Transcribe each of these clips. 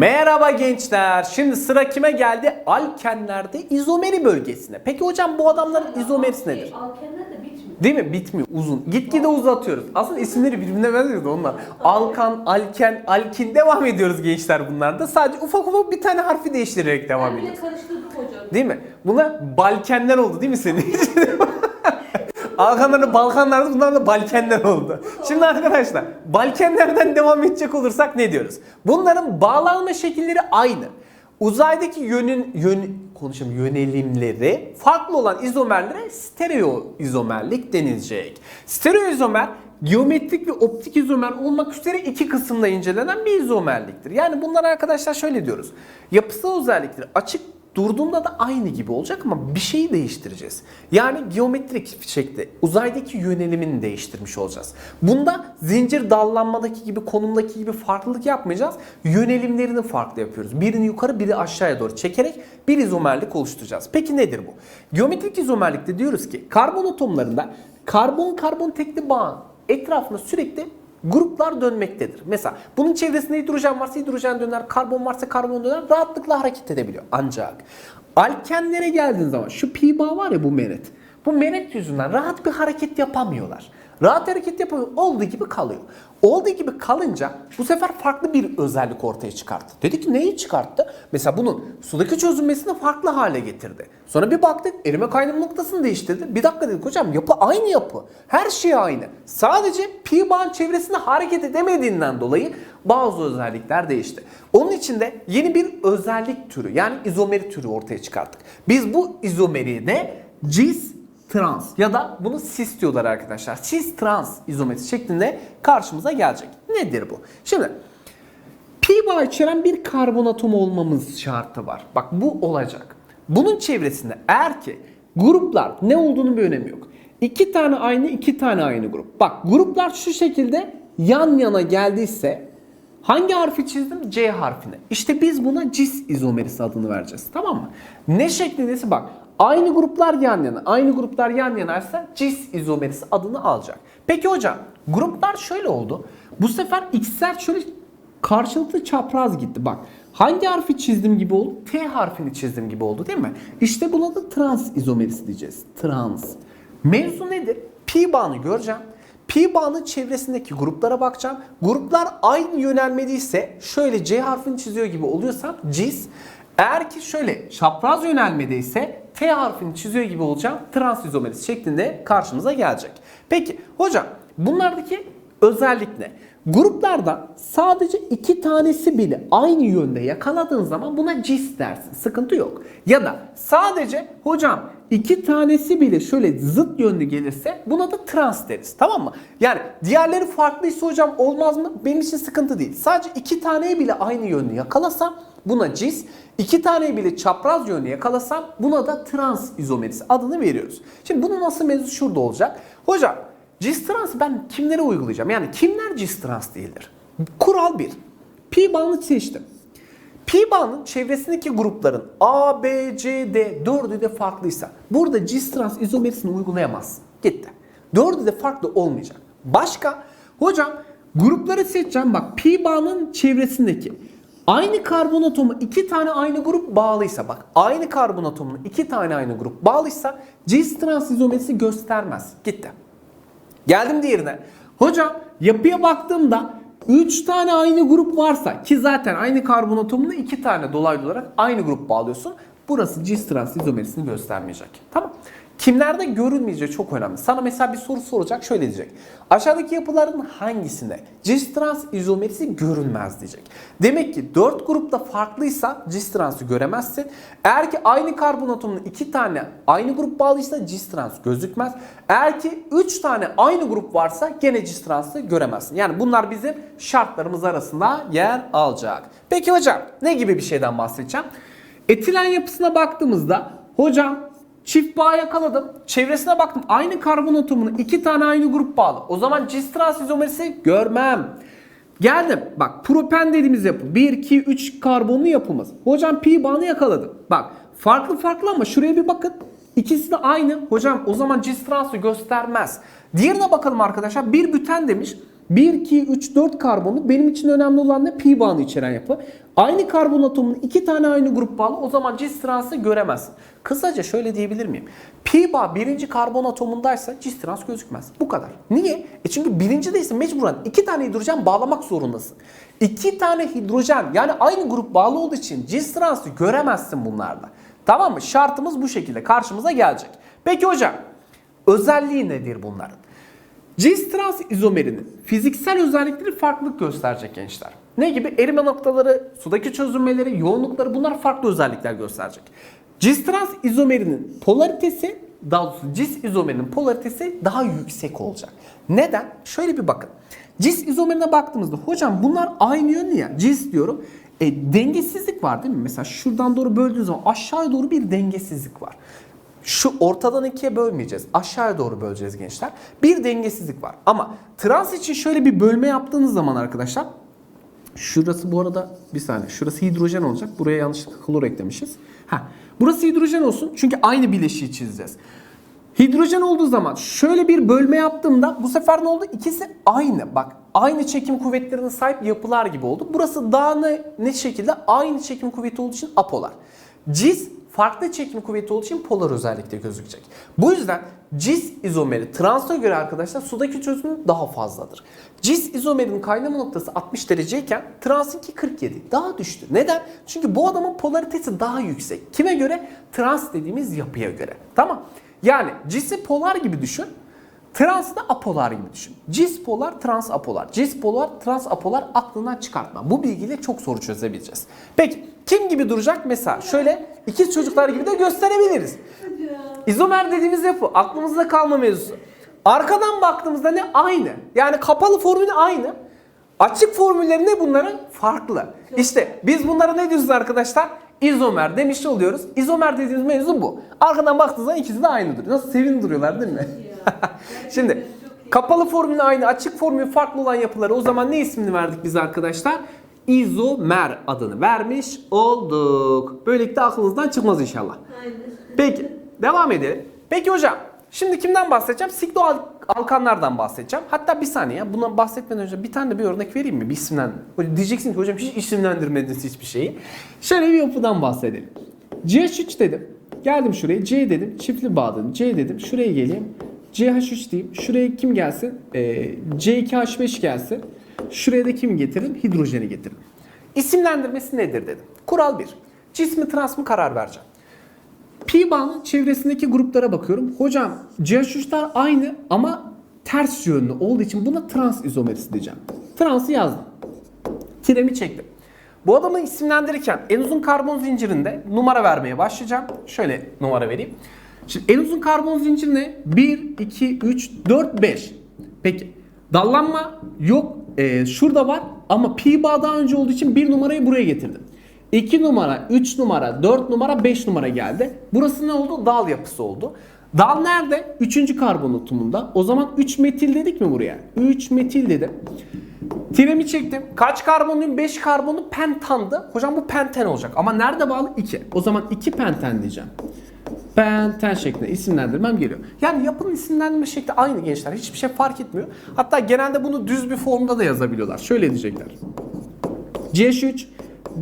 Merhaba gençler. Şimdi sıra kime geldi? Alkenlerde izomeri bölgesine. Peki hocam bu adamların izomerisi nedir? Alkenler de bitmiyor. Değil mi? Bitmiyor. Uzun. Gitgide uzatıyoruz. Aslında isimleri birbirine benziyor da onlar. Alkan, alken, alkin devam ediyoruz gençler bunlarda. Sadece ufak ufak bir tane harfi değiştirerek devam Ben bile ediyoruz. karıştırdım hocam. Değil mi? Buna Balkenler oldu değil mi senin için? Alkanlarda Balkanlarda bunlar da Balkenler oldu. Şimdi arkadaşlar Balkenlerden devam edecek olursak ne diyoruz? Bunların bağlanma şekilleri aynı. Uzaydaki yönün yön konuşalım yönelimleri farklı olan izomerlere stereo izomerlik denilecek. Stereo izomer geometrik ve optik izomer olmak üzere iki kısımda incelenen bir izomerliktir. Yani bunlar arkadaşlar şöyle diyoruz. Yapısal özellikleri açık durduğunda da aynı gibi olacak ama bir şeyi değiştireceğiz. Yani geometrik şekilde uzaydaki yönelimini değiştirmiş olacağız. Bunda zincir dallanmadaki gibi konumdaki gibi farklılık yapmayacağız. Yönelimlerini farklı yapıyoruz. Birini yukarı biri aşağıya doğru çekerek bir izomerlik oluşturacağız. Peki nedir bu? Geometrik izomerlikte diyoruz ki karbon atomlarında karbon karbon tekli bağın etrafında sürekli gruplar dönmektedir. Mesela bunun çevresinde hidrojen varsa hidrojen döner, karbon varsa karbon döner rahatlıkla hareket edebiliyor. Ancak alkenlere geldiğin zaman şu pi bağı var ya bu meret. Bu meret yüzünden rahat bir hareket yapamıyorlar. Rahat hareket yapamıyor. Olduğu gibi kalıyor. Olduğu gibi kalınca bu sefer farklı bir özellik ortaya çıkarttı. Dedi ki neyi çıkarttı? Mesela bunun sudaki çözünmesini farklı hale getirdi. Sonra bir baktık erime kaynama noktasını değiştirdi. Bir dakika dedik hocam yapı aynı yapı. Her şey aynı. Sadece pi bağın çevresinde hareket edemediğinden dolayı bazı özellikler değişti. Onun için de yeni bir özellik türü yani izomeri türü ortaya çıkarttık. Biz bu izomeriyi de cis trans ya da bunu cis diyorlar arkadaşlar. Cis trans izometrisi şeklinde karşımıza gelecek. Nedir bu? Şimdi pi bağ içeren bir karbon atomu olmamız şartı var. Bak bu olacak. Bunun çevresinde eğer ki gruplar ne olduğunu bir önemi yok. İki tane aynı, iki tane aynı grup. Bak gruplar şu şekilde yan yana geldiyse Hangi harfi çizdim? C harfini. İşte biz buna cis izomerisi adını vereceğiz. Tamam mı? Ne şeklindeyse bak. Aynı gruplar yan yana. Aynı gruplar yan yanaysa cis izomerisi adını alacak. Peki hocam gruplar şöyle oldu. Bu sefer x'ler şöyle karşılıklı çapraz gitti. Bak hangi harfi çizdim gibi oldu? T harfini çizdim gibi oldu değil mi? İşte buna da trans izomerisi diyeceğiz. Trans. Mevzu nedir? Pi bağını göreceğim. Pi bağının çevresindeki gruplara bakacağım. Gruplar aynı yönelmediyse şöyle C harfini çiziyor gibi oluyorsam cis. Eğer ki şöyle çapraz yönelmedeyse T harfini çiziyor gibi olacağım. Trans izomerisi şeklinde karşımıza gelecek. Peki hocam bunlardaki özellik ne? Gruplardan sadece iki tanesi bile aynı yönde yakaladığın zaman buna cis dersin. Sıkıntı yok. Ya da sadece hocam iki tanesi bile şöyle zıt yönlü gelirse buna da trans deriz. Tamam mı? Yani diğerleri farklıysa hocam olmaz mı? Benim için sıkıntı değil. Sadece iki taneyi bile aynı yönlü yakalasam buna cis. iki taneyi bile çapraz yönlü yakalasam buna da trans izomerisi adını veriyoruz. Şimdi bunun nasıl mevzu şurada olacak. Hocam cis trans ben kimlere uygulayacağım? Yani kimler cis trans değildir? Kural 1. Pi bağını seçtim. Pi bağının çevresindeki grupların A, B, C, D dördü de farklıysa burada cis trans izomerisini uygulayamazsın. Gitti. Dördü de farklı olmayacak. Başka? Hocam grupları seçeceğim. Bak pi bağının çevresindeki aynı karbon atomu iki tane aynı grup bağlıysa bak aynı karbon atomuna iki tane aynı grup bağlıysa cis trans izomerisi göstermez. Gitti. Geldim diğerine. Hocam yapıya baktığımda 3 tane aynı grup varsa ki zaten aynı karbon atomuna 2 tane dolaylı olarak aynı grup bağlıyorsun. Burası cis trans izomerisini göstermeyecek. Tamam. Kimlerde görünmeyecek çok önemli. Sana mesela bir soru soracak şöyle diyecek. Aşağıdaki yapıların hangisinde cis trans izomerisi görünmez diyecek. Demek ki 4 grupta farklıysa cis transı göremezsin. Eğer ki aynı karbon atomuna 2 tane aynı grup bağlıysa cis trans gözükmez. Eğer ki 3 tane aynı grup varsa gene cis transı göremezsin. Yani bunlar bizim şartlarımız arasında yer alacak. Peki hocam ne gibi bir şeyden bahsedeceğim? Etilen yapısına baktığımızda hocam Çift bağ yakaladım. Çevresine baktım. Aynı karbon atomuna iki tane aynı grup bağlı. O zaman cis izomerisi görmem. Geldim. Bak propen dediğimiz yapı. 1, 2, 3 karbonlu yapımız. Hocam pi bağını yakaladım. Bak farklı farklı ama şuraya bir bakın. İkisi de aynı. Hocam o zaman cis göstermez. Diğerine bakalım arkadaşlar. Bir büten demiş. 1, 2, 3, 4 karbonlu benim için önemli olan ne? Pi bağını içeren yapı. Aynı karbon atomunun iki tane aynı grup bağlı o zaman cis transı göremezsin. Kısaca şöyle diyebilir miyim? Pi bağ birinci karbon atomundaysa cis trans gözükmez. Bu kadar. Niye? E çünkü birincideyse mecburen iki tane hidrojen bağlamak zorundasın. İki tane hidrojen yani aynı grup bağlı olduğu için cis transı göremezsin bunlarda. Tamam mı? Şartımız bu şekilde karşımıza gelecek. Peki hocam özelliği nedir bunların? Cis trans izomerinin fiziksel özellikleri farklılık gösterecek gençler. Ne gibi? Erime noktaları, sudaki çözünmeleri, yoğunlukları bunlar farklı özellikler gösterecek. Cis trans izomerinin polaritesi, daha doğrusu cis izomerinin polaritesi daha yüksek olacak. Neden? Şöyle bir bakın. Cis izomerine baktığımızda hocam bunlar aynı yönlü ya. Cis diyorum. E, dengesizlik var değil mi? Mesela şuradan doğru böldüğünüz zaman aşağıya doğru bir dengesizlik var. Şu ortadan ikiye bölmeyeceğiz. Aşağıya doğru böleceğiz gençler. Bir dengesizlik var. Ama trans için şöyle bir bölme yaptığınız zaman arkadaşlar Şurası bu arada bir saniye. Şurası hidrojen olacak. Buraya yanlışlıkla klor eklemişiz. Ha, burası hidrojen olsun. Çünkü aynı bileşiği çizeceğiz. Hidrojen olduğu zaman şöyle bir bölme yaptığımda bu sefer ne oldu? İkisi aynı. Bak aynı çekim kuvvetlerine sahip yapılar gibi oldu. Burası daha ne, ne şekilde? Aynı çekim kuvveti olduğu için apolar. Cis farklı çekim kuvveti olduğu için polar özellikle gözükecek. Bu yüzden cis izomeri transa göre arkadaşlar sudaki çözünürlük daha fazladır. Cis izomerin kaynama noktası 60 dereceyken transınki 47. Daha düştü. Neden? Çünkü bu adamın polaritesi daha yüksek. Kime göre? Trans dediğimiz yapıya göre. Tamam. Yani cisi polar gibi düşün. Trans'ı da apolar gibi düşün. Cis polar, trans apolar. Cis polar, trans apolar aklından çıkartma. Bu bilgiyle çok soru çözebileceğiz. Peki kim gibi duracak? Mesela şöyle ikiz çocuklar gibi de gösterebiliriz. İzomer dediğimiz yapı aklımızda kalma mevzusu. Arkadan baktığımızda ne? Aynı. Yani kapalı formülü aynı. Açık formülleri ne bunların? Farklı. İşte biz bunlara ne diyoruz arkadaşlar? İzomer demiş oluyoruz. İzomer dediğimiz mevzu bu. Arkadan baktığınız zaman ikisi de aynıdır. Nasıl sevin duruyorlar değil mi? Şimdi kapalı formülü aynı, açık formülü farklı olan yapıları o zaman ne ismini verdik biz arkadaşlar? İzomer adını vermiş olduk. Böylelikle aklınızdan çıkmaz inşallah. Aynen. Peki devam edelim. Peki hocam şimdi kimden bahsedeceğim? Siklo al- alkanlardan bahsedeceğim. Hatta bir saniye bundan bahsetmeden önce bir tane de bir örnek vereyim mi? Bir isimden. Böyle Diyeceksin ki hocam hiç isimlendirmediniz hiçbir şeyi. Şöyle bir yapıdan bahsedelim. CH3 dedim. Geldim şuraya C dedim. Çiftli bağ dedim. C dedim. Şuraya geleyim. CH3 diyeyim. Şuraya kim gelsin? Ee, C2H5 gelsin. Şuraya da kim getirin? Hidrojeni getirin. İsimlendirmesi nedir dedim. Kural 1. Cismi trans mı karar vereceğim. Pi bağının çevresindeki gruplara bakıyorum. Hocam CH3'ler aynı ama ters yönlü olduğu için buna trans izomerisi diyeceğim. Trans'ı yazdım. Tiremi çektim. Bu adamı isimlendirirken en uzun karbon zincirinde numara vermeye başlayacağım. Şöyle numara vereyim. Şimdi en uzun karbon zincir ne? 1, 2, 3, 4, 5. Peki dallanma yok. Ee, şurada var ama pi bağ daha önce olduğu için bir numarayı buraya getirdim. 2 numara, 3 numara, 4 numara, 5 numara geldi. Burası ne oldu? Dal yapısı oldu. Dal nerede? 3. karbon atomunda. O zaman 3 metil dedik mi buraya? 3 metil dedim. Tiremi çektim. Kaç karbonluyum? 5 karbonu pentandı. Hocam bu penten olacak. Ama nerede bağlı? 2. O zaman 2 penten diyeceğim. Penten şeklinde isimlendirmem geliyor. Yani yapının isimlendirme şekli aynı gençler. Hiçbir şey fark etmiyor. Hatta genelde bunu düz bir formda da yazabiliyorlar. Şöyle diyecekler. CH3,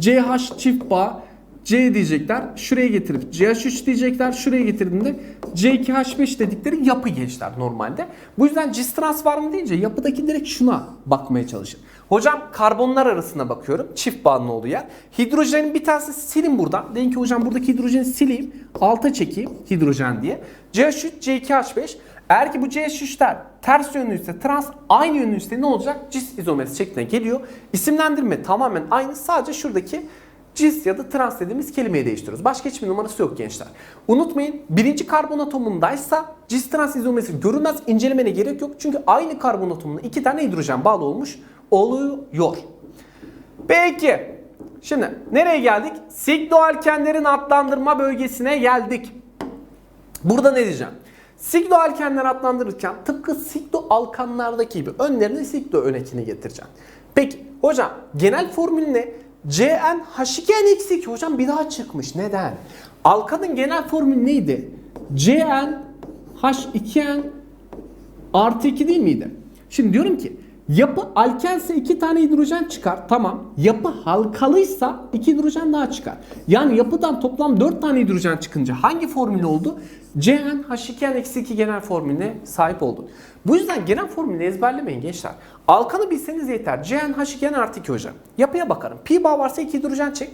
CH çift bağ, C diyecekler. Şuraya getirip CH3 diyecekler. Şuraya getirdiğinde C2H5 dedikleri yapı gençler normalde. Bu yüzden cis trans var mı deyince yapıdaki direkt şuna bakmaya çalışın. Hocam karbonlar arasına bakıyorum. Çift bağının olduğu yer. Hidrojenin bir tanesi silin buradan. Deyin ki hocam buradaki hidrojeni sileyim. Alta çekeyim hidrojen diye. CH3, C2H5. Eğer ki bu CH3'ler ters yönlüyse trans aynı yönlüyse ne olacak? Cis izomerisi şekline geliyor. İsimlendirme tamamen aynı. Sadece şuradaki cis ya da trans dediğimiz kelimeyi değiştiriyoruz. Başka hiçbir numarası yok gençler. Unutmayın birinci karbon atomundaysa cis trans izomerisi görünmez incelemene gerek yok. Çünkü aynı karbon atomuna iki tane hidrojen bağlı olmuş oluyor. Peki. Şimdi nereye geldik? Sikloalkenlerin adlandırma bölgesine geldik. Burada ne diyeceğim? Sikloalkenler adlandırırken tıpkı sikloalkanlardaki gibi önlerine siklo önekini getireceğim. Peki hocam genel formül ne? CnH2n eksi 2 hocam bir daha çıkmış. Neden? Alkanın genel formülü neydi? CnH2n artı 2 değil miydi? Şimdi diyorum ki Yapı alkense iki tane hidrojen çıkar. Tamam. Yapı halkalıysa iki hidrojen daha çıkar. Yani yapıdan toplam 4 tane hidrojen çıkınca hangi formül oldu? CnH2n-2 genel formülüne sahip oldu. Bu yüzden genel formülü ezberlemeyin gençler. Alkanı bilseniz yeter. CnH2n artı 2 hocam. Yapıya bakarım. Pi bağ varsa 2 hidrojen çek.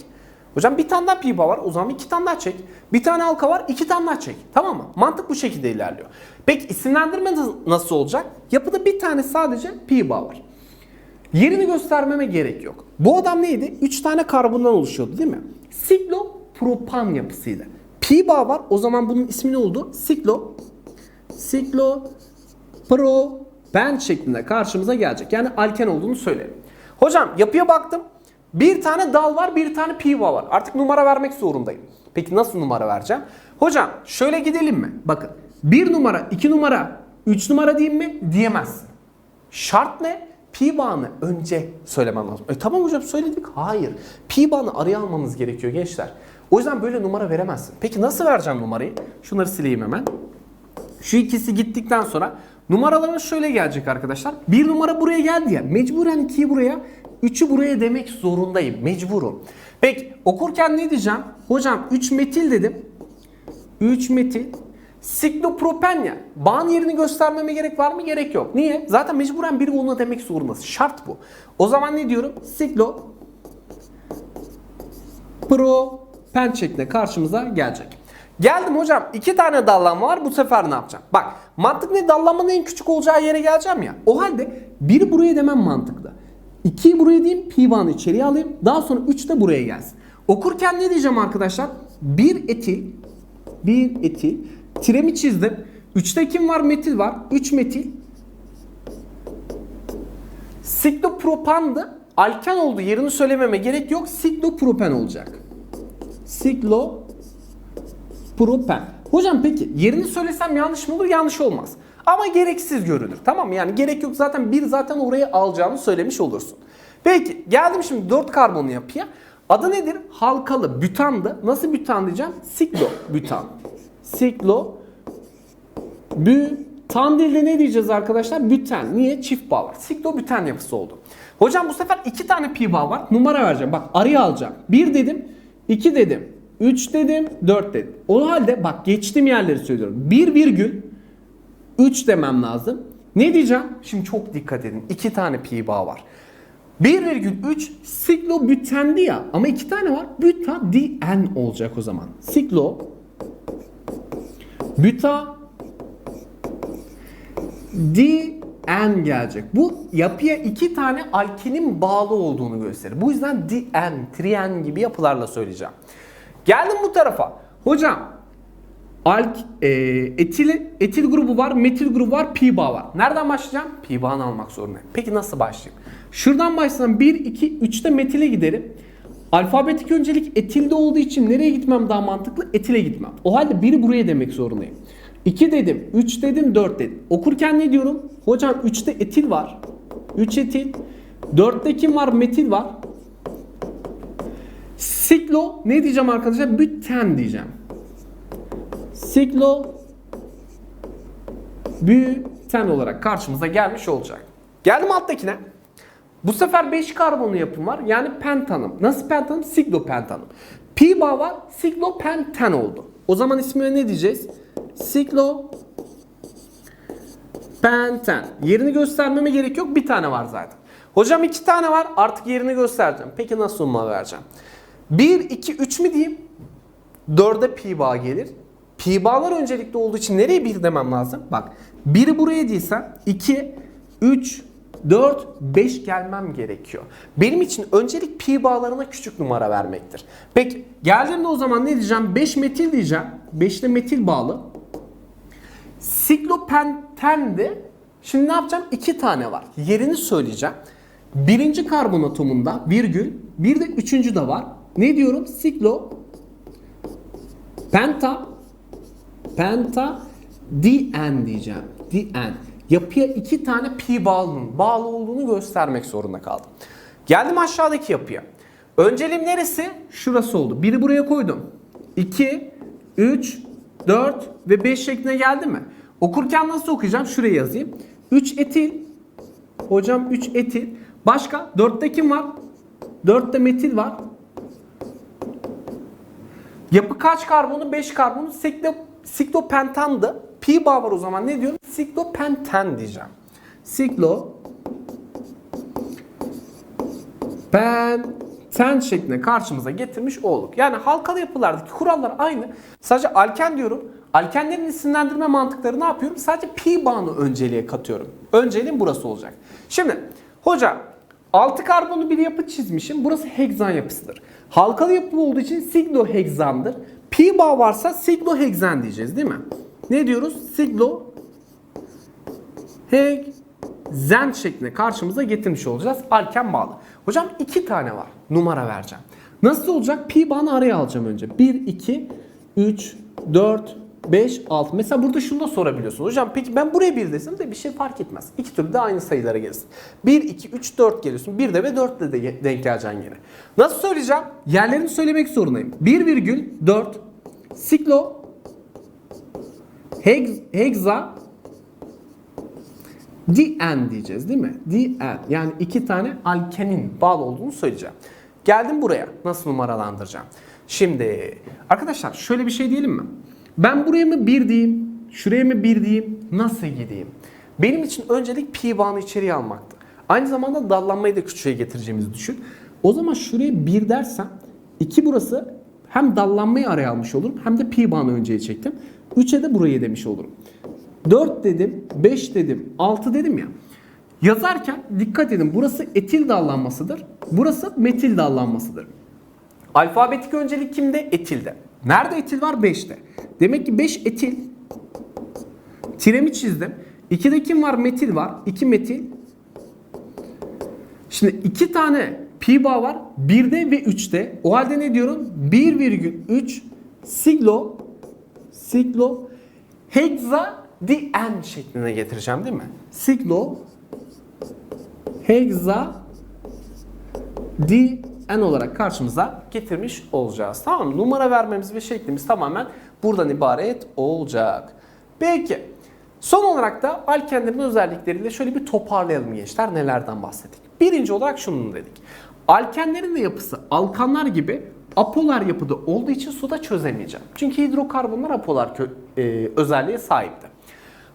Hocam bir tane daha pi bağ var o zaman iki tane daha çek. Bir tane halka var iki tane daha çek. Tamam mı? Mantık bu şekilde ilerliyor. Peki isimlendirme nasıl- olacak? Yapıda bir tane sadece pi bağ var. Yerini göstermeme gerek yok. Bu adam neydi? 3 tane karbondan oluşuyordu değil mi? Siklopropan yapısıydı. Pi bağ var o zaman bunun ismi ne oldu? Siklo Siklo propen şeklinde karşımıza gelecek. Yani alken olduğunu söyleyelim. Hocam yapıya baktım. Bir tane dal var, bir tane pi bağ var. Artık numara vermek zorundayım. Peki nasıl numara vereceğim? Hocam şöyle gidelim mi? Bakın. Bir numara, iki numara, üç numara diyeyim mi? Diyemezsin. Şart ne? Pi önce söylemen lazım. E tamam hocam söyledik. Hayır. Pi bağını araya almanız gerekiyor gençler. O yüzden böyle numara veremezsin. Peki nasıl vereceğim numarayı? Şunları sileyim hemen. Şu ikisi gittikten sonra numaralarımız şöyle gelecek arkadaşlar. Bir numara buraya geldi ya. Mecburen ikiyi buraya, üçü buraya demek zorundayım. Mecburum. Peki okurken ne diyeceğim? Hocam 3 metil dedim. 3 metil. Siklopropen ya. Bağın yerini göstermeme gerek var mı? Gerek yok. Niye? Zaten mecburen biri onunla demek zorundasın. Şart bu. O zaman ne diyorum? Siklo propen şeklinde karşımıza gelecek. Geldim hocam iki tane dallanma var bu sefer ne yapacağım? Bak mantık ne dallanmanın en küçük olacağı yere geleceğim ya. O halde biri buraya demem mantıklı. 2'yi buraya diyeyim pi bağını içeriye alayım. Daha sonra 3 de buraya gelsin. Okurken ne diyeceğim arkadaşlar? Bir etil bir etil tiremi çizdim. 3'te kim var? Metil var. 3 metil Siklopropandı. Alken oldu. Yerini söylememe gerek yok. Siklopropen olacak. Siklopropen. Hocam peki yerini söylesem yanlış mı olur? Yanlış olmaz. Ama gereksiz görünür. Tamam mı? Yani gerek yok zaten bir zaten oraya alacağını söylemiş olursun. Peki geldim şimdi 4 karbonlu yapıya. Adı nedir? Halkalı bütandı. Nasıl bütan diyeceğim? Siklo bütan. Siklo Bütan değil de ne diyeceğiz arkadaşlar? Büten. Niye? Çift bağ var. Siklobüten yapısı oldu. Hocam bu sefer iki tane pi bağ var. Numara vereceğim. Bak araya alacağım. Bir dedim. iki dedim. Üç dedim. Dört dedim. O halde bak geçtiğim yerleri söylüyorum. Bir virgül. Üç demem lazım. Ne diyeceğim? Şimdi çok dikkat edin. İki tane pi bağ var. 1,3 siklobütendi ya ama iki tane var. Butadien olacak o zaman. Siklo Büta Dien gelecek. Bu yapıya iki tane alkenin bağlı olduğunu gösterir. Bu yüzden dien, trien gibi yapılarla söyleyeceğim. Geldim bu tarafa. Hocam alk, e, etil, etil grubu var, metil grubu var, pi bağ var. Nereden başlayacağım? Pi bağını almak zorundayım. Peki nasıl başlayayım? Şuradan başlasam 1, 2, 3'te metile giderim. Alfabetik öncelik etilde olduğu için nereye gitmem daha mantıklı? Etile gitmem. O halde biri buraya demek zorundayım. 2 dedim, 3 dedim, 4 dedim. Okurken ne diyorum? Hocam 3'te etil var. 3 etil. 4'te kim var? Metil var. Siklo ne diyeceğim arkadaşlar? Büten diyeceğim. Siklo büten olarak karşımıza gelmiş olacak. Geldim alttakine. Bu sefer 5 karbonlu yapım var. Yani pentanım. Nasıl pentanım? Siklopentanım. Pi bağ var. Siklopenten oldu. O zaman ismine ne diyeceğiz? Siklo Penten. Yerini göstermeme gerek yok. Bir tane var zaten. Hocam iki tane var. Artık yerini göstereceğim. Peki nasıl numara vereceğim? 1, 2, 3 mü diyeyim? 4'e pi bağ gelir. Pi bağlar öncelikli olduğu için nereye 1 demem lazım? Bak 1'i buraya değilsem 2, 3, 4, 5 gelmem gerekiyor. Benim için öncelik pi bağlarına küçük numara vermektir. Peki geldiğimde o zaman ne diyeceğim? 5 metil diyeceğim. 5 ile metil bağlı. Siklopentendi. Şimdi ne yapacağım? İki tane var. Yerini söyleyeceğim. Birinci karbon atomunda virgül. Bir de üçüncü de var. Ne diyorum? Siklo penta penta dien diyeceğim. Dien. Yapıya iki tane pi bağlının bağlı olduğunu göstermek zorunda kaldım. Geldim aşağıdaki yapıya. Önceliğim neresi? Şurası oldu. Biri buraya koydum. 2, 3, 4 ve 5 şeklinde geldi mi? Okurken nasıl okuyacağım? Şuraya yazayım. 3 etil Hocam 3 etil. Başka? 4'te kim var? 4'te metil var. Yapı kaç karbonu? 5 karbonu. Siklo, siklopentandı. Pi bağ var o zaman. Ne diyorum? Siklopenten diyeceğim. Siklo penten şeklinde karşımıza getirmiş olduk. Yani halkalı yapılardaki kurallar aynı. Sadece alken diyorum. Alkenlerin isimlendirme mantıkları ne yapıyorum? Sadece pi bağını önceliğe katıyorum. Önceliğim burası olacak. Şimdi hoca 6 karbonlu bir yapı çizmişim. Burası hegzan yapısıdır. Halkalı yapı olduğu için siglohegzandır. Pi bağ varsa siglohegzen diyeceğiz değil mi? Ne diyoruz? Siglo hegzen şeklinde karşımıza getirmiş olacağız. Alken bağlı. Hocam iki tane var. Numara vereceğim. Nasıl olacak? Pi bağını araya alacağım önce. 1, 2, 3, 4, 5, 6. Mesela burada şunu da sorabiliyorsun. Hocam peki ben buraya 1 desem de bir şey fark etmez. İki türlü de aynı sayılara gelirsin. 1, 2, 3, 4 geliyorsun. 1 de ve 4 de, de denk geleceksin yine. Nasıl söyleyeceğim? Yerlerini söylemek zorundayım. 1,4 siklo hex, hexa DN diyeceğiz değil mi? DN yani iki tane alkenin bağlı olduğunu söyleyeceğim. Geldim buraya. Nasıl numaralandıracağım? Şimdi arkadaşlar şöyle bir şey diyelim mi? Ben buraya mı 1 diyeyim? Şuraya mı 1 diyeyim? Nasıl gideyim? Benim için öncelik pi bağını içeriye almaktı. Aynı zamanda dallanmayı da küçüğe getireceğimizi düşün. O zaman şuraya 1 dersem 2 burası hem dallanmayı araya almış olurum hem de pi bağını önceye çektim. 3'e de burayı demiş olurum. 4 dedim, 5 dedim, 6 dedim ya. Yazarken dikkat edin burası etil dallanmasıdır. Burası metil dallanmasıdır. Alfabetik öncelik kimde? Etilde. Nerede etil var? 5'te. Demek ki 5 etil. Tiremi çizdim. 2'de kim var? Metil var. 2 metil. Şimdi 2 tane pi bağ var. 1'de ve 3'te. O halde ne diyorum? 1,3 siglo siglo hexa dn şekline getireceğim değil mi? Siglo hexa dn olarak karşımıza getirmiş olacağız. Tamam mı? Numara vermemiz ve şeklimiz tamamen buradan ibaret olacak. Peki. Son olarak da alkenlerin özellikleriyle şöyle bir toparlayalım gençler. Nelerden bahsettik? Birinci olarak şunu dedik. Alkenlerin de yapısı alkanlar gibi apolar yapıda olduğu için suda çözemeyeceğim. Çünkü hidrokarbonlar apolar e, özelliğe sahipti.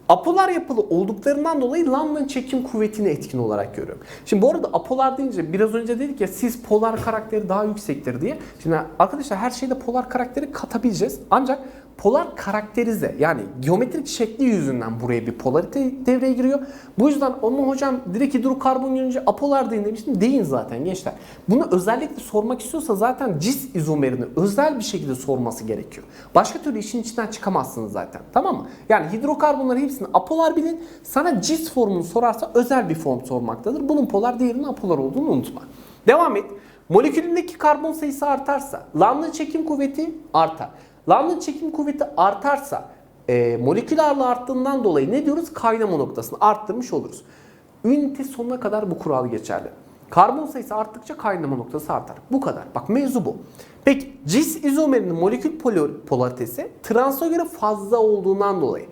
Apolar yapılı olduklarından dolayı lambdanın çekim kuvvetini etkin olarak görüyorum. Şimdi bu arada apolar deyince biraz önce dedik ya siz polar karakteri daha yüksektir diye. Şimdi arkadaşlar her şeyde polar karakteri katabileceğiz. Ancak polar karakterize yani geometrik şekli yüzünden buraya bir polarite devreye giriyor. Bu yüzden onu hocam direkt hidrokarbon görünce apolar deyin demiştim. Deyin zaten gençler. Bunu özellikle sormak istiyorsa zaten cis izomerini özel bir şekilde sorması gerekiyor. Başka türlü işin içinden çıkamazsınız zaten. Tamam mı? Yani hidrokarbonların hepsini apolar bilin. Sana cis formunu sorarsa özel bir form sormaktadır. Bunun polar diğerinin apolar olduğunu unutma. Devam et. Molekülündeki karbon sayısı artarsa Lambda çekim kuvveti artar. Lambda çekim kuvveti artarsa e, molekül ağırlığı arttığından dolayı ne diyoruz? Kaynama noktasını arttırmış oluruz. Ünite sonuna kadar bu kural geçerli. Karbon sayısı arttıkça kaynama noktası artar. Bu kadar. Bak mevzu bu. Peki cis izomerinin molekül polaritesi transa göre fazla olduğundan dolayı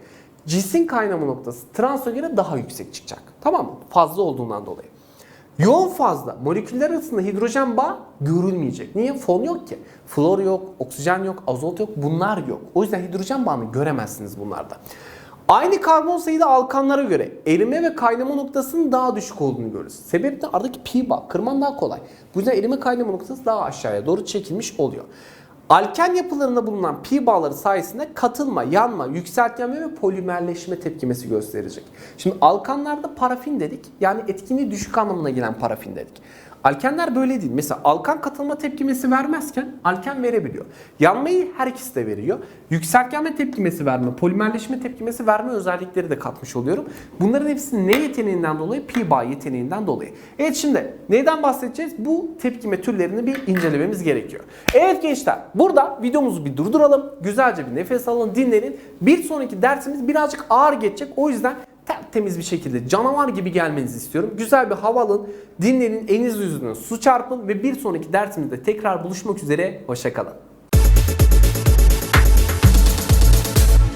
cisin kaynama noktası transa göre daha yüksek çıkacak. Tamam mı? Fazla olduğundan dolayı. Yoğun fazla moleküller arasında hidrojen bağ görülmeyecek. Niye? Fon yok ki. Flor yok, oksijen yok, azot yok. Bunlar yok. O yüzden hidrojen bağını göremezsiniz bunlarda. Aynı karbon sayıda alkanlara göre erime ve kaynama noktasının daha düşük olduğunu görürüz. Sebebi de aradaki pi bağ. Kırman daha kolay. Bu yüzden erime kaynama noktası daha aşağıya doğru çekilmiş oluyor. Alken yapılarında bulunan pi bağları sayesinde katılma, yanma, yükseltgenme ve polimerleşme tepkimesi gösterecek. Şimdi alkanlarda parafin dedik. Yani etkinliği düşük anlamına gelen parafin dedik. Alkenler böyle değil. Mesela alkan katılma tepkimesi vermezken alken verebiliyor. Yanmayı her ikisi de veriyor. Yükseltgenme tepkimesi verme, polimerleşme tepkimesi verme özellikleri de katmış oluyorum. Bunların hepsi ne yeteneğinden dolayı? Pi bağ yeteneğinden dolayı. Evet şimdi neyden bahsedeceğiz? Bu tepkime türlerini bir incelememiz gerekiyor. Evet gençler burada videomuzu bir durduralım. Güzelce bir nefes alın, dinlenin. Bir sonraki dersimiz birazcık ağır geçecek. O yüzden tertemiz bir şekilde canavar gibi gelmenizi istiyorum. Güzel bir hava alın, dinlenin, eliniz yüzüne su çarpın ve bir sonraki dersimizde tekrar buluşmak üzere. Hoşçakalın.